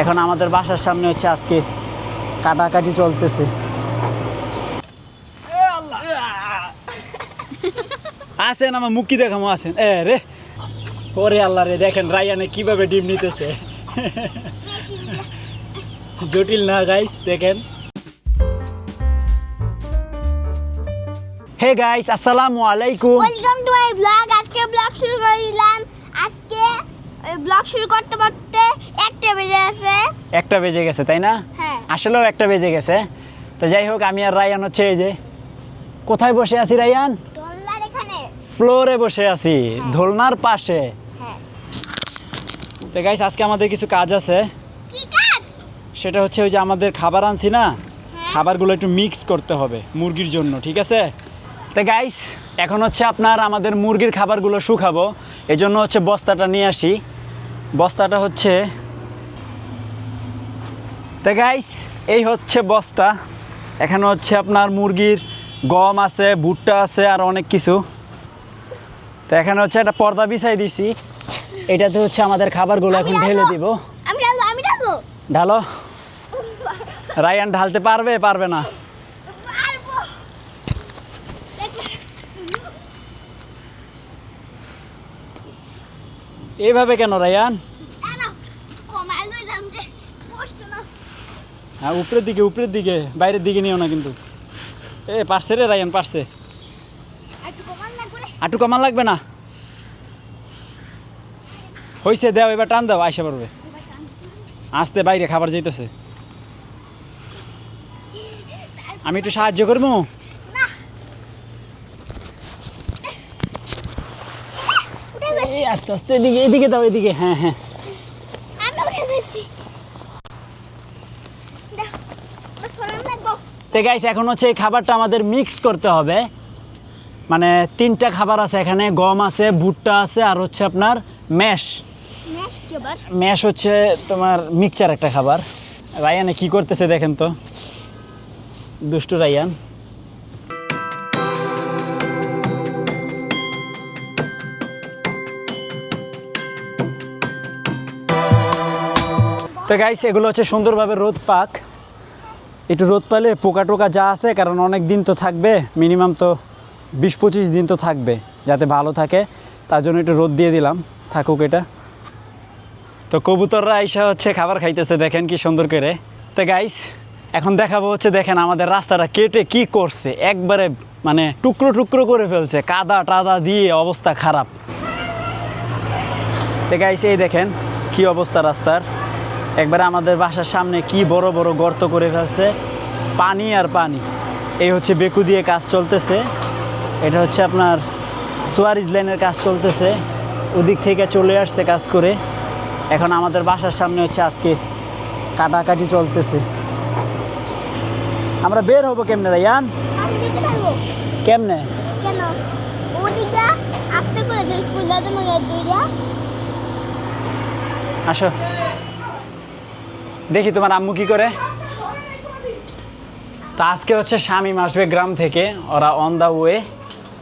এখন আমাদের বাসার সামনে হচ্ছে আজকে কাটাকাটি চলতেছে। আসেন আমার মুখি দেখামো আসেন। এ রে ওরে আল্লাহ রে দেখেন রায়ানে কীভাবে ডিম নিতেছে। জটিল না গাইস দেখেন। হে গাইস আসসালামু আলাইকুম। ওয়েলকাম টু মাই ব্লগ আজকে ব্লগ শুরু করে দিলাম। ব্লগ শুরু করতে করতে একটা বেজে আছে একটা বেজে গেছে তাই না? হ্যাঁ। আসলেও একটা বেজে গেছে। তো যাই হোক আমি আর রায়ান হচ্ছে এই যে কোথায় বসে আছি রায়ান? দোলনার এখানে। ফ্লোরে বসে আছি দোলনার পাশে। হ্যাঁ। তো গাইস আজকে আমাদের কিছু কাজ আছে। কি কাজ? সেটা হচ্ছে ওই যে আমাদের খাবার আনছি না? খাবারগুলো একটু মিক্স করতে হবে মুরগির জন্য ঠিক আছে? তো গাইস এখন হচ্ছে আপনার আমাদের মুরগির খাবারগুলো শুকাবো। এই জন্য হচ্ছে বস্তাটা নিয়ে আসি। বস্তাটা হচ্ছে তো গাইস এই হচ্ছে বস্তা। এখানে হচ্ছে আপনার মুরগির গম আছে ভুট্টা আছে আর অনেক কিছু। তো এখানে হচ্ছে একটা পর্দা বিছাই দিছি। এটাতে হচ্ছে আমাদের খাবারগুলো এখন ঢেলে দিব। ঢালো? রায়ান ঢালতে পারবে পারবে না পারব দেখো। এইভাবে কেন রায়ান? হ্যাঁ উপরের দিকে উপরের দিকে বাইরের দিকে নিও না কিন্তু। এ পারছে রে রায়ান পারছে। আটু কমান লাগবে না? হইছে দেও এবার টান দাও আইসা পারবে আসতে বাইরে খাবার যাইতেছে। আমি একটু সাহায্য করব না উঠে গেছি এই আস্তে আস্তে এদিকে এদিকে দাও এদিকে। হ্যাঁ হ্যাঁ। তো গাইস এখন হচ্ছে এই খাবারটা আমাদের মিক্স করতে হবে। মানে তিনটা খাবার আছে এখানে গম আছে ভুট্টা আছে আর হচ্ছে আপনার ম্যাশ ম্যাশ ম্যাশ হচ্ছে তোমার মিক্সচার একটা খাবার। রায়ানে কি করতেছে দেখেন তো। দুষ্টু রায়ান তো গাইস এগুলো হচ্ছে সুন্দরভাবে রোদ পাক। একটু রোদ পেলে পোকা টোকা যা আছে, কারণ অনেক দিন তো থাকবে মিনিমাম তো বিশ পঁচিশ দিন তো থাকবে, যাতে ভালো থাকে। তার জন্য একটু রোদ দিয়ে দিলাম, থাকুক এটা। তো কবুতররা আইসা হচ্ছে খাবার খাইতেছে, দেখেন কি সুন্দর করে। তো গাইস এখন দেখাবো হচ্ছে, দেখেন আমাদের রাস্তাটা কেটে কি করছে। একবারে মানে টুকরো টুকরো করে ফেলছে, কাদা টাদা দিয়ে অবস্থা খারাপ। তো গাইস এই দেখেন কি অবস্থা রাস্তার। একবারে আমাদের বাসার সামনে কি বড় বড় গর্ত করে ফেলছে। পানি আর পানি। এই হচ্ছে বেকু দিয়ে কাজ চলতেছে। এটা হচ্ছে আপনার সুয়ারিজ লাইনের কাজ চলতেছে। ওদিক থেকে চলে আসছে কাজ করে। এখন আমাদের বাসার সামনে হচ্ছে আজকে কাটাকাটি চলতেছে। আমরা বের হব কেমনে রায়ান আমি কেমনে? আসো। দেখি তোমার আম্মু কি করে? তা আজকে হচ্ছে স্বামী আসবে গ্রাম থেকে ওরা অন দা ওয়ে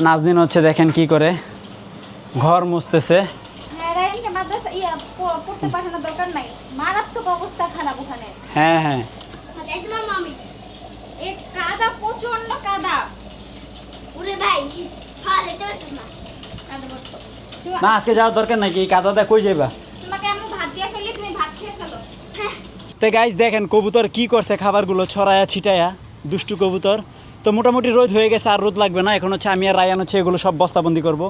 নাজদিন হচ্ছে দেখেন কি করে ঘর মুছতেছে। হ্যাঁ হ্যাঁ হ্যাঁ। পাচ্ছিস না আজকে যাওয়ার দরকার নাকি কাদাটা কই যাইবা? তোমাকে আমি ভাত দিয়ে ফেলো তো গাইজ দেখেন কবুতর কি করছে খাবারগুলো ছড়ায়া ছিটায়া দুষ্টু কবুতর। তো মোটামুটি রোদ হয়ে গেছে আর রোদ লাগবে না। এখন হচ্ছে আমি আর রায়ান হচ্ছে এগুলো সব বস্তাবন্দি করব।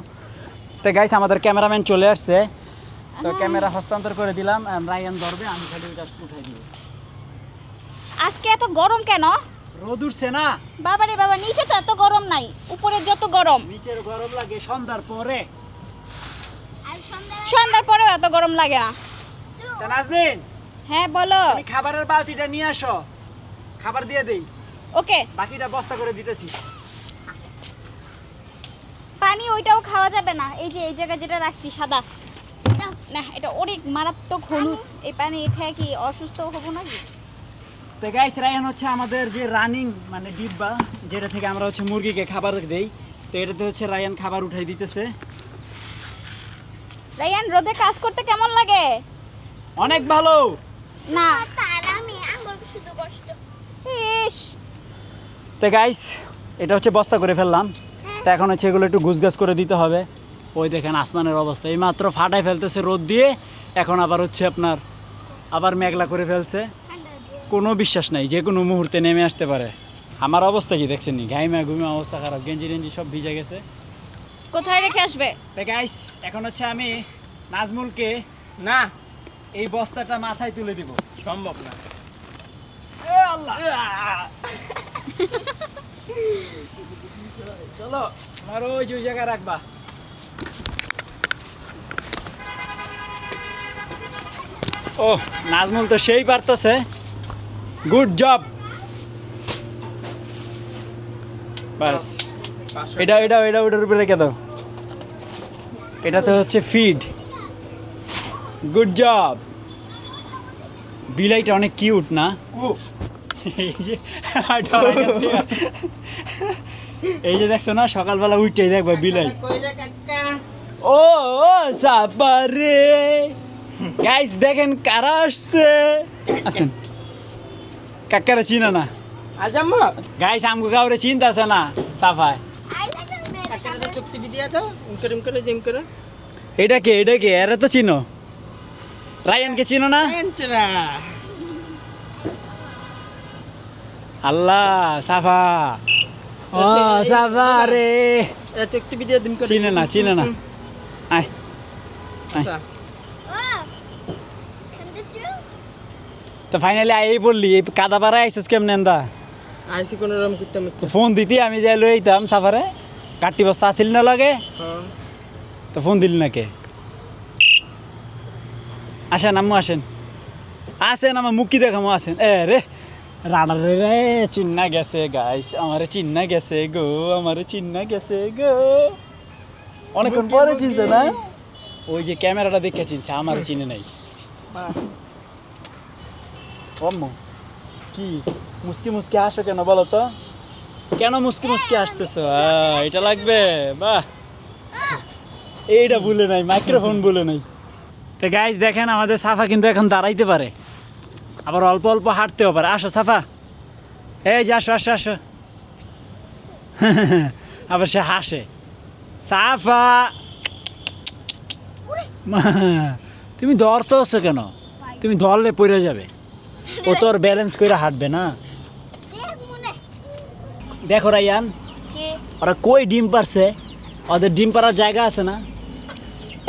তো গাইজ আমাদের ক্যামেরাম্যান চলে আসছে। তো ক্যামেরা হস্তান্তর করে দিলাম রায়ান ধরবে আমি খালি ওটা উঠাই দিব আজকে এত গরম কেন? রোদ উঠছে না। বাবারে বাবা নিচে তো এত গরম নাই উপরে যত গরম। নিচের গরম লাগে সন্ধ্যার পরে। সন্ধ্যার পরেও এত গরম লাগে না। নাজনীন হ্যাঁ বলো। তুমি খাবারের বালতিটা নিয়ে আসো। খাবার দিয়ে দেই। ওকে। বাকিটা বস্তা করে দিতেছি। পানি ওইটাও খাওয়া যাবে না। এই যে এই জায়গায় যেটা রাখছি সাদা। না এটা অনেক মারাত্মক হলুদ। এই পানি খেয়ে কি অসুস্থ হব নাকি? তো গাইস রায়ান হচ্ছে আমাদের যে রানিং মানে ডিব্বা যেটা থেকে আমরা হচ্ছে মুরগিকে খাবার দেই। তো এটাতে হচ্ছে রায়ান খাবার উঠাই দিতেছে। রায়ান রোদে কাজ করতে কেমন লাগে? অনেক ভালো! না। তার আমি আমার শুধু কষ্ট। ইস। তো গাইস এটা হচ্ছে বস্তা করে ফেললাম। তো এখন হচ্ছে এগুলো একটু গুছগাছ করে দিতে হবে। ওই দেখেন আসমানের অবস্থা। এই মাত্র ফাটায় ফেলতেছে রোদ দিয়ে এখন আবার হচ্ছে আপনার আবার মেঘলা করে ফেলছে। কোনো বিশ্বাস নাই যে কোনো মুহূর্তে নেমে আসতে পারে। আমার অবস্থা কি দেখছেন নি ঘাইমা ঘুমে অবস্থা খারাপ গেঞ্জি টেঞ্জি সব ভিজে গেছে। কোথায় রেখে আসবে? গাইস এখন হচ্ছে আমি নাজমুলকে না এই বস্তাটা মাথায় তুলে দিব। সম্ভব না। এ আল্লাহ! চলো আমার ওই যে ওই জায়গায় রাখবা। ও নাজমুল তো সেই পারতেছে। Good job. বাস। এটা এটা এটা ওটার উপরে রেখে দাও। এটাতে হচ্ছে ফিড। গুড জব বিলাইটা অনেক কিউট না? এই যে এই যে দেখছ না সকালবেলা উঠেই দেখবা বিলাই ও ও সাপারে গাইস দেখেন কারা আসছে। আসেন। কাকারা চিনা না? আজাম্মা গাইস আমগো কাউরে চিনতাছে না সাফায় একটা তো চুক্তি বিদিয়া তো ইম করে করে জিম করে। এটা কে এটা কে? এরা তো চিনো। রায়ানকে চিনো না? আল্লাহ সাফা। ও সাফা রে। চুক্তি বিদিয়া দিম করে চিনে না চিনে না। আয় আচ্ছা। তো ফাইনালি আই বললি এই কাদা পাড়া আইসুস কেমনে দা আইসি কোন রকম করতে তো ফোন দিতি আমি যাই লই আইতাম সাফারে। কাটি বস্তা আসিল না লাগে। হ্যাঁ। তো ফোন দিলি না কে আসেন আম্মু আসেন। আসেন আমার মুখি দেখামো আসেন। এ রে রানা রে চিন্না গেছে গাইস আমার চিন্না গেছে গো আমার চিন্না গেছে গো। অনেকক্ষণ পরে চিনছে না? ওই যে ক্যামেরাটা দেখে চিনছে আমার চিনে নাই। অম্মু কি মুসকি মুসকি আসো কেন বলো তো? কেন মুসকি মুসকি আসতেছো এটা লাগবে বাহ। এইটা ভুলে নাই মাইক্রোফোন ভুলে নাই। তো গাইজ দেখেন আমাদের সাফা কিন্তু এখন দাঁড়াইতে পারে। আবার অল্প অল্প হাঁটতেও পারে। আসো সাফা। এই যে আসো আসো আসো। আবার সে হাসে। সাফা! তুমি ধরতে হচ্ছে কেন? তুমি ধরলে পড়ে যাবে। ও তোর ব্যালেন্স করে হাঁটবে না। দেখো রাইয়ান ওরা কই ডিম পারছে? ওদের ডিম পাড়ার জায়গা আছে না?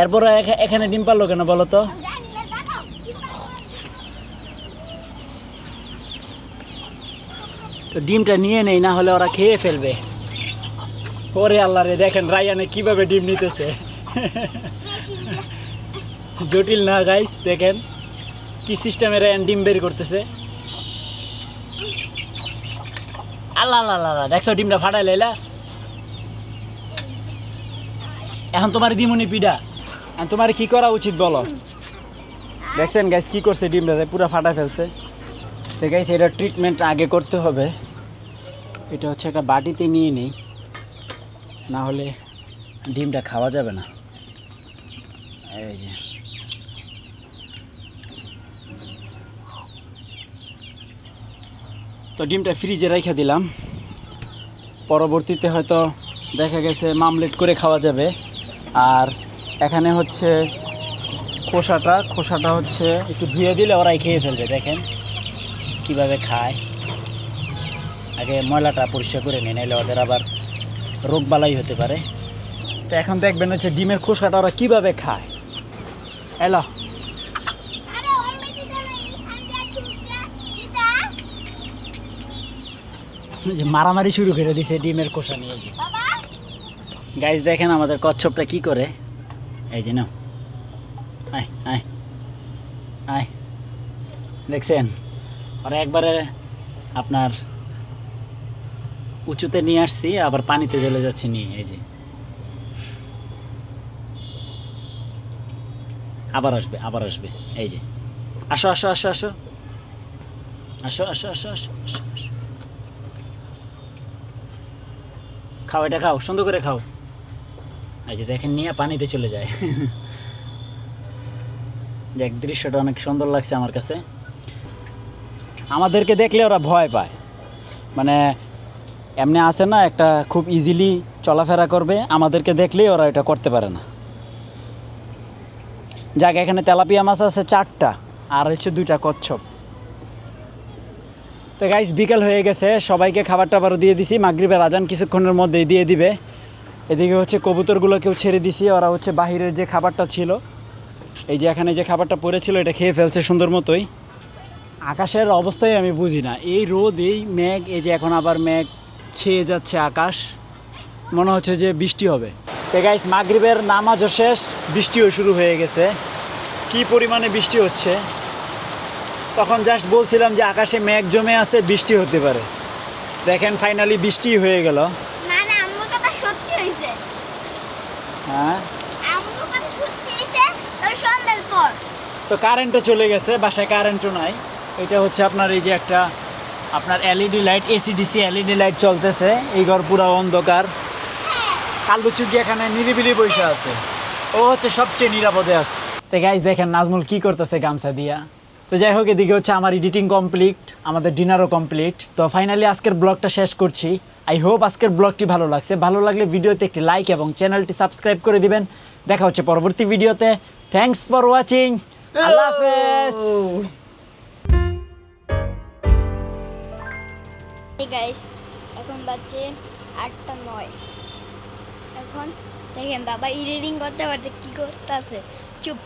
এরপর এখানে ডিম পারল কেন বলো তো? ডিমটা নিয়ে নেই, না হলে ওরা খেয়ে ফেলবে। ওরে আল্লাহ রে, দেখেন রায়ানে কীভাবে ডিম নিতেছে। জটিল না গাইস দেখেন কি সিস্টেমে রায়ান ডিম বের করতেছে। আল্লাহ আল্লাহ আল্লাহ দেখছ ডিমটা ফাটাই লাইলা এখন তোমার দিমুনি পিডা। তোমার কি করা উচিত বলো? দেখছেন গাইস কি করছে ডিমটা? পুরো ফাটা ফেলছে। তো গাইস এটা ট্রিটমেন্ট আগে করতে হবে। এটা হচ্ছে একটা বাটিতে নিয়ে নেই। না হলে ডিমটা খাওয়া যাবে না। এই যে। তো ডিমটা ফ্রিজে রেখে দিলাম। পরবর্তীতে হয়তো দেখা গেছে মামলেট করে খাওয়া যাবে। আর এখানে হচ্ছে খোসাটা খোসাটা হচ্ছে একটু ধুয়ে দিলে ওরাই খেয়ে ফেলবে দেখেন কীভাবে খায়। আগে ময়লাটা পরিষ্কার করে নিয়ে নাইলে ওদের আবার রোগবালাই হতে পারে। তো এখন দেখবেন হচ্ছে ডিমের খোসাটা ওরা কীভাবে খায়। এলো। যে মারামারি শুরু করে দিছে ডিমের খোসা নিয়ে গাইজ দেখেন আমাদের কচ্ছপটা কি করে। এই যে নাও আয় আয় দেখছেন ওরা একবারে আপনার উঁচুতে নিয়ে আসছি, আবার পানিতে চলে যাচ্ছে নিয়ে, এই যে। আবার আসবে আবার আসবে, এই যে। আসো আসো আসো আসো। আসো আসো আসো আসো আসো আসো। খাও, এটা খাও, সুন্দর করে খাও। এই যে দেখেন, নিয়ে পানিতে চলে যায়। দেখ দৃশ্যটা অনেক সুন্দর লাগছে আমার কাছে। আমাদেরকে দেখলে ওরা ভয় পায়। মানে এমনি আসে না, একটা খুব ইজিলি চলাফেরা করবে। আমাদেরকে দেখলেই ওরা এটা করতে পারে না। যাক, এখানে তেলাপিয়া মাছ আছে চারটা, আর হচ্ছে দুইটা কচ্ছপ। তো গাইস বিকেল হয়ে গেছে। সবাইকে খাবার টাবারও দিয়ে দিছি। মাগরিবের আজান কিছুক্ষণের মধ্যেই দিয়ে দিবে। এদিকে হচ্ছে কবুতরগুলোকেও ছেড়ে দিছি, ওরা হচ্ছে বাহিরের যে খাবারটা ছিল, এই যে এখানে যে খাবারটা পড়েছিল, এটা খেয়ে ফেলছে সুন্দর মতোই। আকাশের অবস্থাই আমি বুঝি না। এই রোদ, এই মেঘ, এই যে এখন আবার মেঘ ছেয়ে যাচ্ছে আকাশ, মনে হচ্ছে যে বৃষ্টি হবে। তো গাইস মাগরিবের নামাজও শেষ, বৃষ্টিও শুরু হয়ে গেছে। কি পরিমাণে বৃষ্টি হচ্ছে? তখন জাস্ট বলছিলাম যে আকাশে মেঘ জমে আছে, বৃষ্টি হতে পারে। দেখেন ফাইনালি বৃষ্টি হয়ে গেল না না আম্মুর কথা সত্যি হয়েছে হ্যাঁ। তো কারেন্টও চলে গেছে, বাসায় কারেন্টও নাই। এটা হচ্ছে আপনার এই যে একটা, আপনার LED light AC DC LED light চলতেছে। এই ঘর পুরো অন্ধকার। কালু চুকি এখানে নিরিবিলি বসে আছে? ও হচ্ছে সবচেয়ে নিরাপদে আছে। তো গাইজ দেখেন নাজমুল কি করতেছে গামছা দিয়া। তো যাই হোক, এদিকে হচ্ছে আমার এডিটিং কমপ্লিট আমাদের ডিনারও কমপ্লিট তো ফাইনালি আজকের ব্লগটা শেষ করছি। আই হোপ আজকের ব্লগটি ভালো লাগছে। ভালো লাগলে ভিডিওতে একটি লাইক এবং চ্যানেলটি সাবস্ক্রাইব করে দিবেন। দেখা হচ্ছে পরবর্তী ভিডিওতে। থ্যাঙ্কস ফর ওয়াচিং আল্লাহ হাফেজ। গাইস এখন বাজছে আটটা নয়। এখন দেখেন বাবা ইডিটিং করতে করতে কি করতে আছে চুপ।